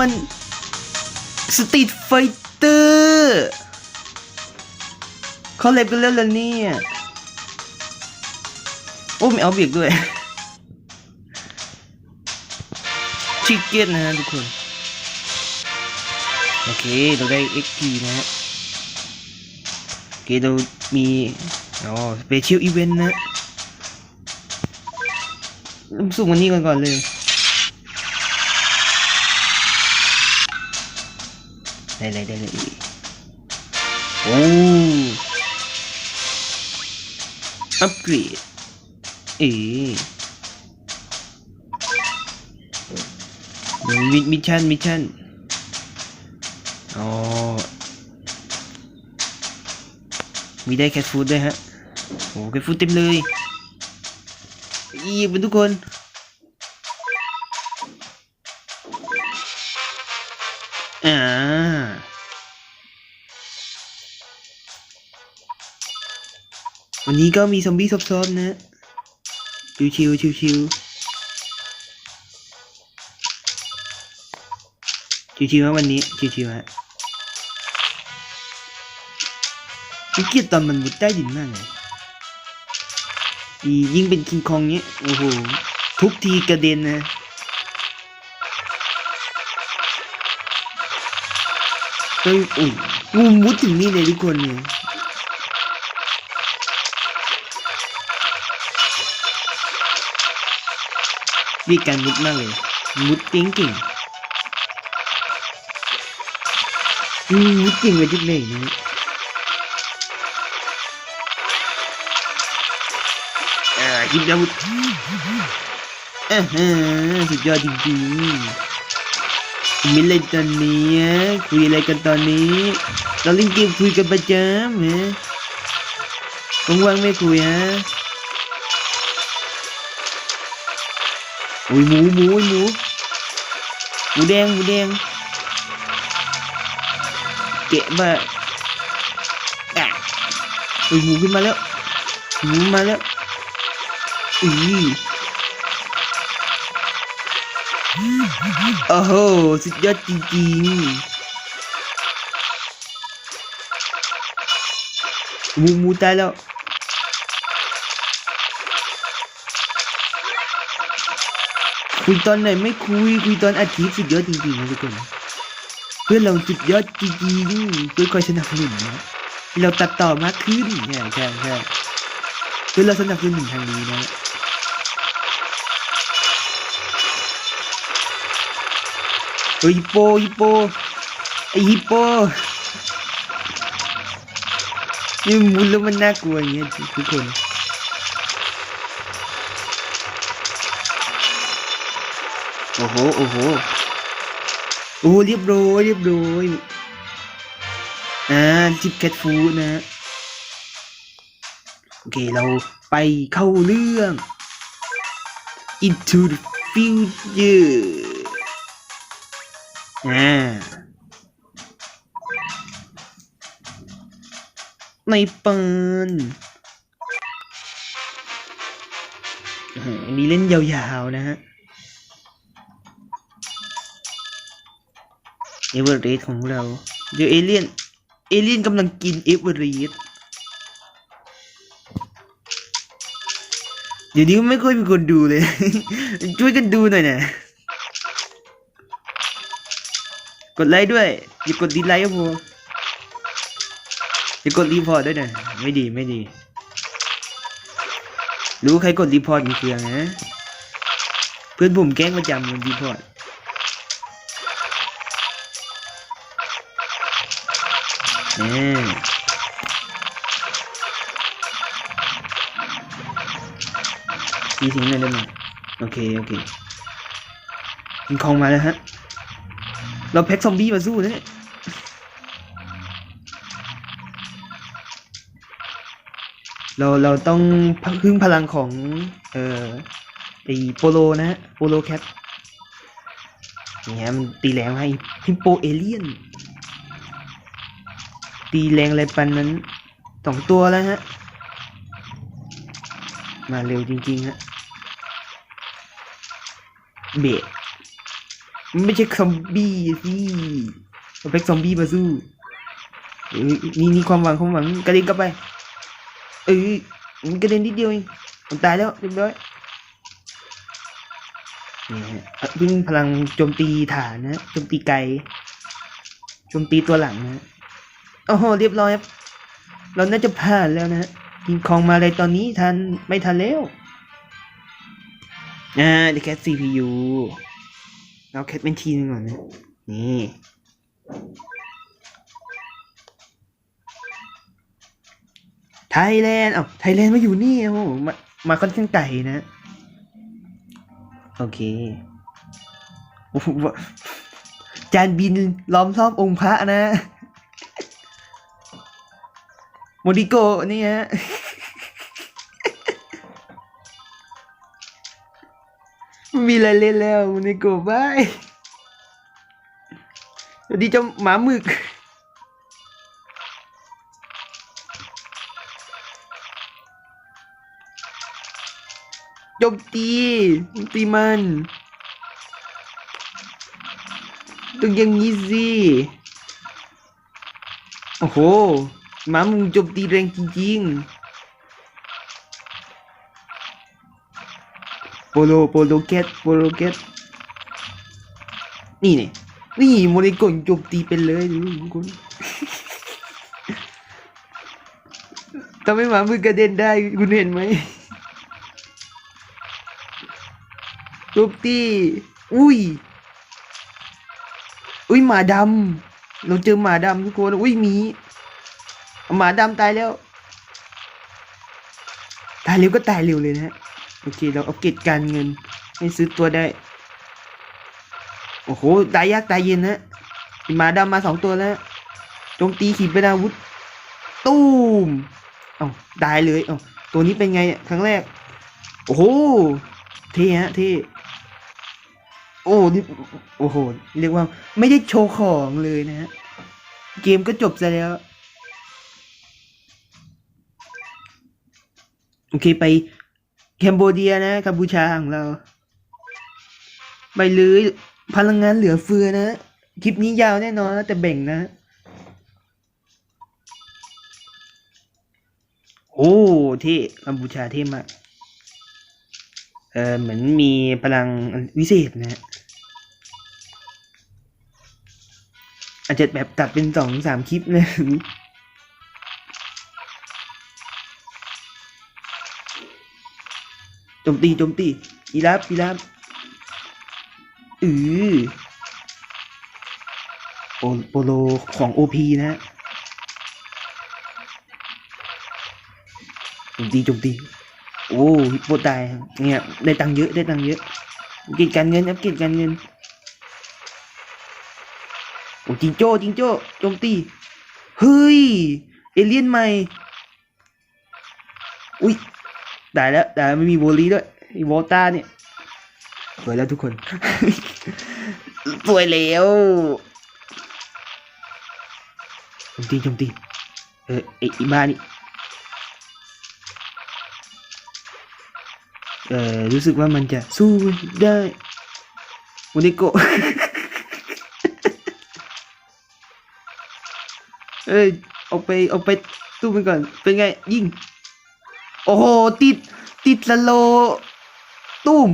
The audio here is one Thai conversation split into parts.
มันสตรีทไฟเตอร์เขาเล็บกันแล้วล่ะเนี่ยโอ้ไม่เอาเบียกด้วยชิคเก้นนะฮะทุกคน โอเค เราได้ XP นะฮะโอเคเรามีอ๋อสเปเชียลอีเวนต์นะเริ่มสุ่มวันนี้ก่อนก่อนเลย ได้เลยได้เลยโอ้อัปเกรดเอ๋มิมิชชั่นมิชชั่นอ๋อมีได้แคทฟูดด้วยฮะโอ้แคทฟูดเต็มเลยอีบเป็นทุกคน อ่าวันนี้ก็มีซอมบี้ซบๆนะ ชิวชิวชิวชิวชิวชิวๆวันนี้ ชิวชิวๆฮะไม่เกลียดตอนมันมุดใต้ดินมากเลยยิ่งเป็นคิงคองเนี้ย โอ้โห ทุกทีกระเด็นนะ เฮ้ยอุ้ยงูมุดถึงนี่เลยทุกคนเนี่ยมีการมุดมากเลย มุดเก่งเก่งมุดเก่งกว่าจุดเลยนะอ่าหยิบดาวุธอ่าฮะสุดยอดจริงๆ มิเลยตอนนี้คุยอะไรกันตอนนี้ เราเล่นเกมคุยกันประจำฮะว่างๆไม่คุยฮะอุ้ยหมูหมูหมูหมูแดงหมูแดงเกะบ้าอะอุ้ยหมูขึ้นมาแล้วหมูมาแล้วอุ้ย โอ้โห สุดยอดจริงๆมูมูตายแล้วคุยตอนไหนไม่คุย คุยตอนอาทิตย์สุดยอดจริงๆนะทุกคน เพื่อนเราสุดยอดจริงๆเพื่อนคอยสนับสนุนนะเราตัดต่อมากขึ้นใช่ใช่ใช่เพื่อนเราสนับสนุนทางนี้นะ เฮ้ยฮิปโปฮิปโปไอฮิปโปนี่มุนแล้วมันน่ากลัวอย่างเงี้ยทุกคนโอ้โหโอ้โหโอ้เรียบร้อยเรียบร้อยอ่าจิบแคทฟูดนะโอเคเราไปเข้าเรื่อง into the future อ่าในปืนอันนี้เล่นยาวๆนะฮะเอเวอร์เรสของเรา เดี๋ยวเอเลียน เอเลียนกำลังกินเอเวอร์เรสเดี๋ยวนี้ไม่ค่อยมีคนดูเลย ช่วยกันดูหน่อยนะ กดไลค์ด้วยอย่ากดดีไลค์ครับผมอย่ากดรีพอร์ตด้วยนะไม่ดีไม่ดี รู้ใครกดรีพอร์ตมีเพียงนะเพื่อนผมแกล้งประจำมันรีพอร์ตนี่ทีทิ้งเลยได้ไหมโอเคโอเคมันคองมาแล้วฮะ เราแพ็กซอมบี้มาสู้นะเนี่ยเราเราต้องพึ่งพลังของ เอ่อไอโปโลนะฮะโปโลแคทนี่ฮะมันตีแรงให้ฮิปโปเอเลียน ตีแรงอะไรปันนั้นสองตัวแล้วฮะ มาเร็วจริงๆฮะเบะ มันไม่ใช่ซอมบี้สิเอาแพ็กซอมบี้มาสู้เออนี่นี่ความหวังความหวังกระเด็นกลับไป เออมันกระเด็นนิดเดียวเองมันตายแล้วเรียบร้อยนี่ฮะเอ่อวิ่งพลังโจมตีฐานนะโจมตีไกลโจมตีตัวหลังนะโอ้โหเรียบร้อยครับเราน่าจะผ่านแล้วนะกินคองมาอะไรตอนนี้ทันไม่ทันแล้วอ่าเดี๋ยวแคส CPU เราแคสเป็นทีนึงก่อนนะ นี่ ไทยแลนด์เอ้าไทยแลนด์มาอยู่นี่โอ้โหมามาค่อนข้างไกลนะ โอเคโอ้โหจานบินล้อมรอบองค์พระนะ โมดิโกนี่ฮะ มีอะไรเล่นแล้วโมดิโกะบายสวัสดีเจ้าหมาหมึกโจมตีตีมันต้องอย่างนี้สิโอ้โหหมามึงโจมตีแรงจริงๆ โปโลโปโลเกตโปโลเกตนี่เนี่ยนี่โมเลกุลโจมตีเป็นเลยดูทุกคนทำให้หมามึงกระเด็นได้คุณเห็นไหมรูปตี้อุ้ย อุ้ยหมาดำเราเจอหมาดำทุกคนอุ้ยมีหมาดำตายแล้ว ตายเร็วก็ตายเร็วเลยนะฮะ โอเคเราเอาเก็บการเงินให้ซื้อตัวได้ โอ้โหตายยากตายเย็นนะมีหมาดำมาสองตัวแล้วจมตีขีปนาวุธตูมเอาตายเลยเอาตัวนี้เป็นไงเนี่ยครั้งแรก โอ้โหเท่ฮะเท่โอ้นี่โอ้โห เรียกว่าไม่ได้โชว์ของเลยนะฮะ เกมก็จบซะแล้ว โอเคไป แคนโบเดียนะกัมพูชาของเราไปเลยพลังงานเหลือเฟือนะ คลิปนี้ยาวแน่นอนแต่แบ่งนะ โอ้เท่กัมพูชาเท่มากเออเหมือนมีพลังวิเศษนะอาจจะแบบตัดเป็นสองสามคลิปเล มตีโจมตีอีรับอีรับอือโปโปโลของโอพีนะฮะโจมตีโจมตีโอ้ฮิปโปตายเนี่ยได้ตังค์เยอะได้ตังค์เยอะกินการเงินครับกินการเงินโอ้จิงโจ้จิงโจ้โจมตีเฮ้ยเอเลี่ยนใหม่อุ้ย ได้แล้วแต่ไม่มีโวลีด้วยไอีโวต้าเนี่ยสวยแล้วทุกคน สวยแล้วโจมตีโจมตีเออไอไอ้บ้านี่เอ่อรู้สึกว่ามันจะสู้ได้โมนิโกะเอ้ยเอาไปเอาไปตู้มันก่อนเป็นไงยิงโอ้โห ติด ติดสโลตุ้ม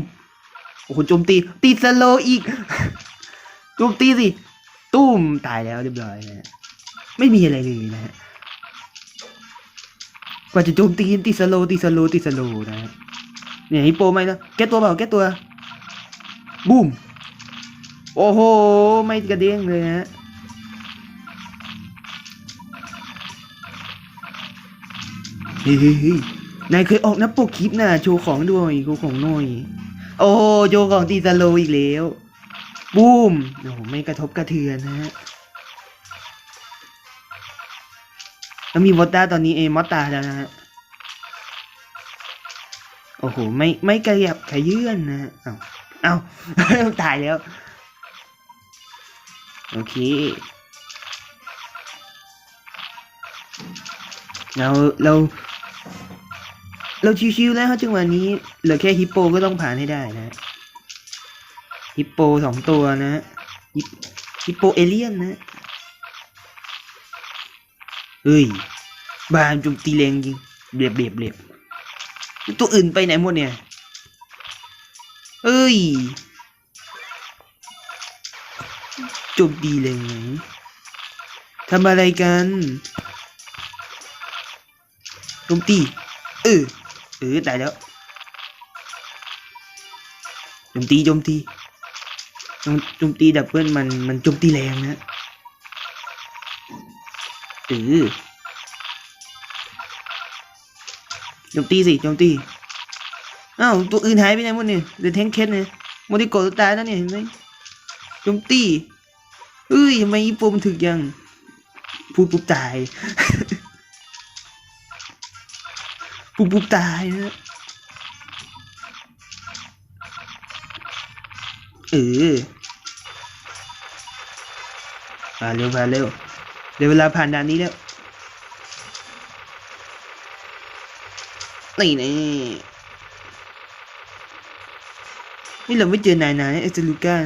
โอ้โหโจมตี ติดสโลอีกโจมตีสิ ตุ้ม ตายแล้วเรียบร้อยนะฮะไม่มีอะไรเลยนะฮะ กว่าจะโจมตีติดสโลติดสโลติดสโลนะฮะ เนี่ยฮิปโปไหมนะ แก้ตัวเปล่า แก้ตัว บูม โอ้โห ไม่กระเด้งเลยฮะเฮ้ยเฮ้ยเฮ้ย นายเคยออกน้าปกคลิปน่ะโชว์ของด้วยโชว์ของหน่อย โอ้โหโชว์ของตีสโลอีกแล้วบูมโอ้โหไม่กระทบกระเทือนนะฮะแล้วมีวอตตาตอนนี้เอมอตตาแล้วนะฮะโอ้โหไม่ไม่กระยับขยื่นนะเอาเอาตายแล้ว โอเคเราเรา เราชิวๆแล้วครับจังหวะนี้ เหลือแค่ฮิปโปก็ต้องผ่านให้ได้นะ ฮิปโปสองตัวนะฮิปโปเอเลียนนะเฮ้ยบานจุมตีแรงจริงเบียบเบียบเบียบตัวอื่นไปไหนหมดเนี่ย เอ้ยจมตีแรงไหนทำอะไรกันโจมตี เออ ออตายแล้วโจมตีโจมตีโจมจมตีดับเบิลมันมันโจมตีแรงนะเออโจมตีสิโจมตีอ้าวตัวอื่นหายไปไหนหมดเนี่ยเดือดแทงเคสเนี่ยโมดิโกะตายแล้วเนี่ยเห็นไหมโจมตีเอ้ยทำไมอีโปมันถึกยังพูดปุ๊บตาย ปุ๊บปุ๊บตายนะเออมาเร็วมาเร็วเดี๋ยวเวลาผ่านด่านนี้แล้วนี่นี่นี่เราไม่เจอนายนายเอสลูก้า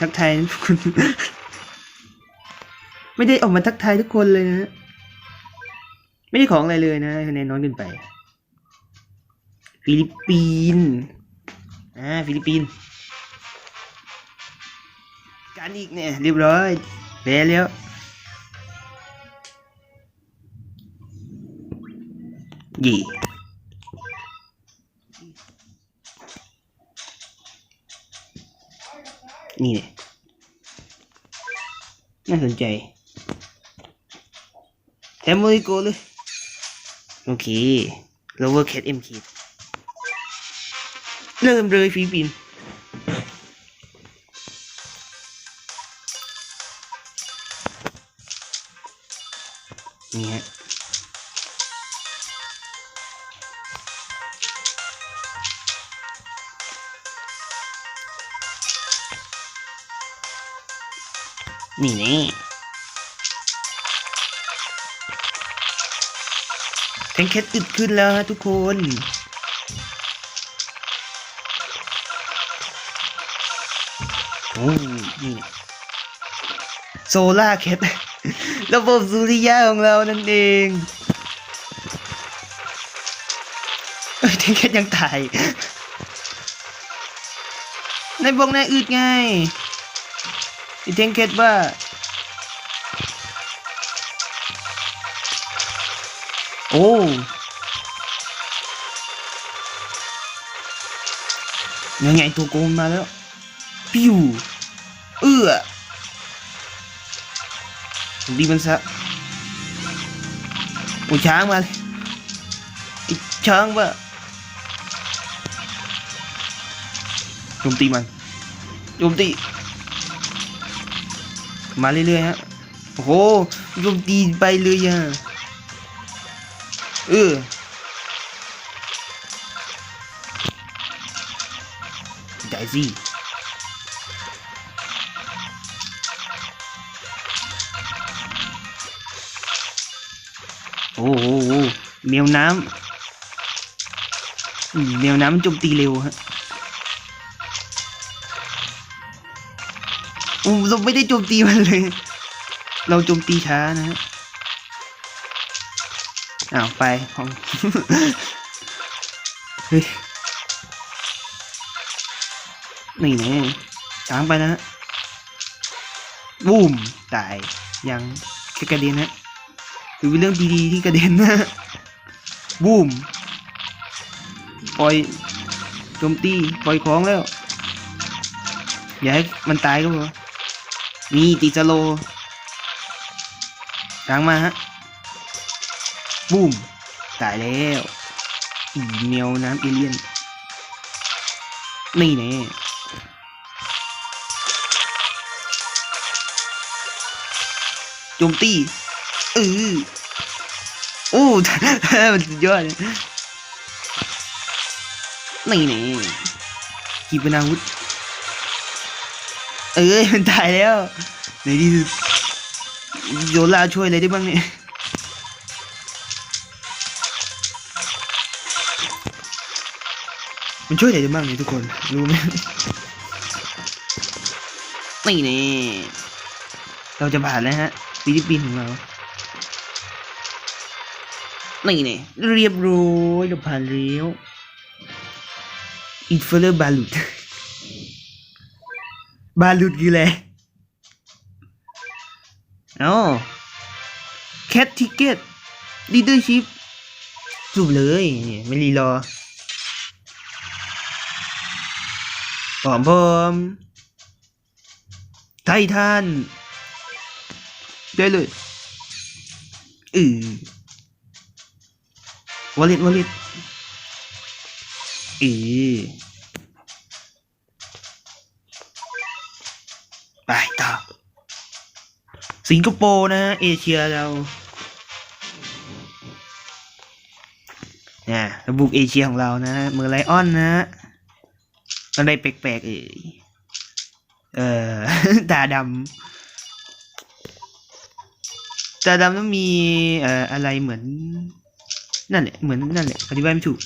ทักทายทุกคน ไม่ได้ออกมาทักทายทุกคนเลยนะ ไม่ได้ของอะไรเลยนะ คะแนนน้อยเกินไป ฟิลิปปินส์อ่าฟิลิปปินส์การอีกเนี่ยเรียบร้อยแพ้แล้วเย่นี่เนี่ยน่าสนใจแถมโมริโกเลย โอเค lower cat m k เริ่มเลยฟิลิปปินส์นี่ฮะนี่นี่แทงแคทอึดขึ้นแล้วฮะทุกคน อ้นี่โซล่าแคทระบบสุริยะของเรานั่นเองเอ้ยแทงแคทยังตายในบอกนายอึดไงไอีเทงเคสว่าโอ้ยังไงตัวโกงมาแล้ว ปิ้วเอื้อดีมันซะโอ้ช้างมาเลยอ้ช้างวะโจมตีมันโจมตีมาเรื่อยๆฮะโอ้โหโจมตีไปเลยอะเออได้สิ โอ้โหโอ้โหแมวน้ำอืมแมวน้ำมันโจมตีเร็วฮะอู้เราไม่ได้โจมตีมันเลย เราโจมตีช้านะฮะอ้าวไปของเฮ้ยนี่แน่ช้างไปนะฮะบูมตายยังกระเด็นนะ คือเป็นเรื่องดีๆที่กระเด็นนะบูมปล่อยโจมตีปล่อยของแล้ว อย่าให้มันตายก็พอนี่ติดสโลว์กลางมาฮะบูมตายแล้วอีเมลน้ำเอเลียน นี่แน่โจมตี ออโอ้มันสุดยอดเนี่แน่กีปนาวุธเอ้ยมันตายแล้วในที่สุดโยลาช่วยอะไรได้บ้างเนี่ยมันช่วยอะไรได้บ้างเนี่ยทุกคนรู้ไหมนี่นี่เราจะผ่านแล้วฮะฟิลิปปินส์ของเรา นี่เนี่ยเรียบร้อยเราผ่านแล้วอินเฟอร์บาลุดบาลุดคืออะไรอ๋อแคททิเก็ตลีดเดอร์ชิพจูบเลยนี่ไม่รีรอพร้อมพร้อมไททันได้เลยอือ วอลเล็ตวอลเล็ตอือไปต่อสิงคโปร์นะฮะเอเชียเราเนี่ยระบุกเอเชียของเรานะฮะเมืองไลออนนะฮะอะไรแปลกๆเอ่ยเอ่อตาดำตาดำต้องมีเอ่ออะไรเหมือน นั่นแหละเหมือนนั่นแหละอธิบายไม่ถูก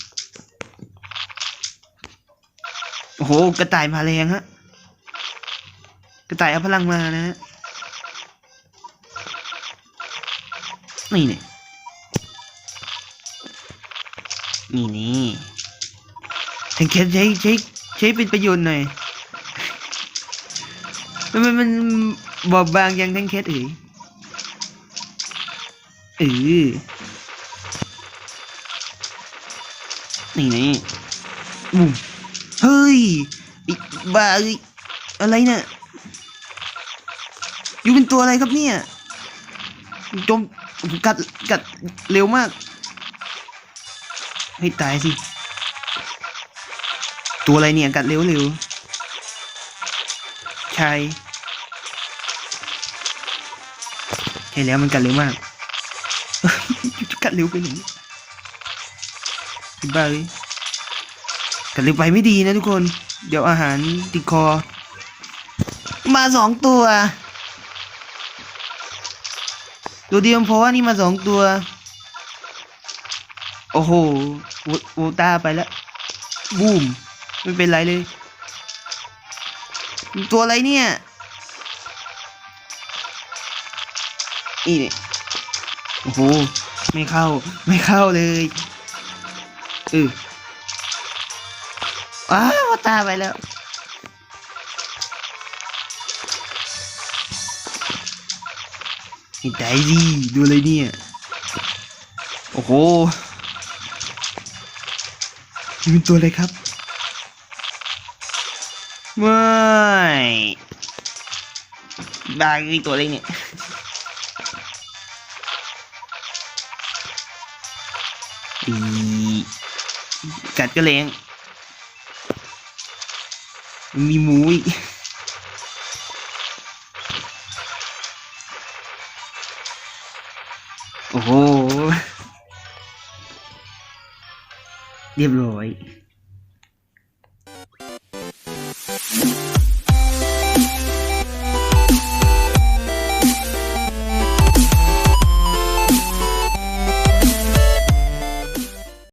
โอ้โห กระต่ายมาแรงฮะ กระต่ายเอาพลังมานะฮะ นี่เนี่ยนี่นี่แทงแคสใช้ใช้ใช้เป็นประโยชน์หน่อย มันมันมันบอบบางยังแทงแคสเอ๋ยเออ นี่นี่บุ้มเฮ้ยอีบ้าเอ้ยอะไรเนี่ยอยู่เป็นตัวอะไรครับเนี่ยจมกัดกัดเร็วมากให้ตายสิ ตัวอะไรเนี่ยกัดเร็วเร็วใช่ใช่แล้วมันกัดเร็วมากกัดเร็วไปหนึ่ง บ้าเลยกัดเร็วไปไม่ดีนะทุกคน เดี๋ยวอาหารติดคอ มาสองตัว ตัวเดียวพอนี่มาสองตัว โอ้โหวูวูตาไปแล้ว บูม ไม่เป็นไรเลย ตัวอะไรเนี่ยอีเนี่ยโอ้โห ไม่เข้า ไม่เข้าเลย อออ้าวตาไปแล้ว ไอ้ใจดีดูเลยเนี่ย โอ้โหนี่เป็นตัวอะไรครับ ไม่บาคือตัวอะไรเนี่ยอี กัดก็แรงมีหมูอีกโอ้โห เรียบร้อย